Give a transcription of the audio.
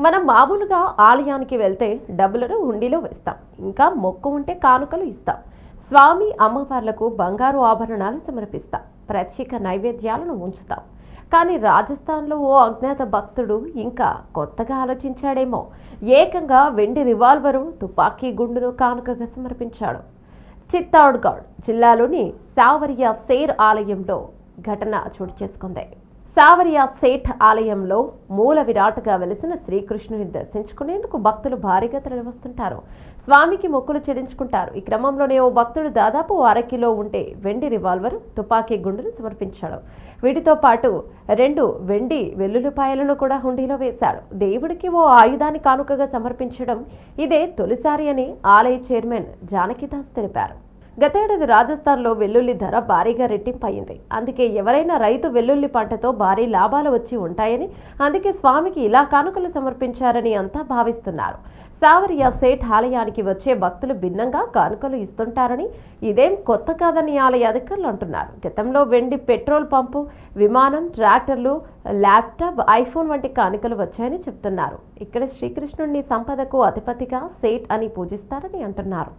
మనం మామూలుగా ఆలయానికి వెళ్తే డబ్బులను హుండీలో వేస్తాం. ఇంకా మొక్కు ఉంటే కానుకలు ఇస్తాం. స్వామి అమ్మవార్లకు బంగారు ఆభరణాలు సమర్పిస్తాం. ప్రత్యేక నైవేద్యాలను ఉంచుతాం. కానీ రాజస్థాన్లో ఓ అజ్ఞాత భక్తుడు ఇంకా కొత్తగా ఆలోచించాడేమో. ఏకంగా వెండి రివాల్వరు తుపాకీ గుండును కానుకగా సమర్పించాడు. చిత్తౌడ్గఢ్ జిల్లాలోని సావరియా సేర్ ఆలయంలో ఘటన చోటు చేసుకుంది. సావరియా సేఠ్ ఆలయంలో మూల విరాట్గా వెలిసిన శ్రీకృష్ణుని దర్శించుకునేందుకు భక్తులు భారీగా తరలివస్తుంటారు. స్వామికి మొక్కులు చెల్లించుకుంటారు. ఈ క్రమంలోనే ఓ భక్తుడు దాదాపు అరకిలో ఉండే వెండి రివాల్వర్ తుపాకీ గుండును సమర్పించాడు. వీటితో పాటు రెండు వెండి వెల్లుల్లిపాయలను కూడా హుండీలో వేశాడు. దేవుడికి ఓ ఆయుధాన్ని కానుకగా సమర్పించడం ఇదే తొలిసారి అని ఆలయ చైర్మన్ జానకిదాస్ తెలిపారు. గతేడాది రాజస్థాన్లో వెల్లుల్లి ధర భారీగా రెట్టింపు అయింది అందుకే ఎవరైనా రైతు వెల్లుల్లి పంటతో భారీ లాభాలు వచ్చి ఉంటాయని అందుకే స్వామికి ఇలా కానుకలు సమర్పించారని అంతా భావిస్తున్నారు. సావరియా సేఠ్ ఆలయానికి వచ్చే భక్తులు భిన్నంగా కానుకలు ఇస్తుంటారని ఇదేం కొత్త కాదని ఆలయ అధికారులు అంటున్నారు. గతంలో వెండి పెట్రోల్ పంపు విమానం ట్రాక్టర్లు ల్యాప్టాప్ ఐఫోన్ వంటి కానుకలు వచ్చాయని చెప్తున్నారు. ఇక్కడ శ్రీకృష్ణుడిని సంపదకు అధిపతిగా సేట్ అని పూజిస్తారని అంటున్నారు.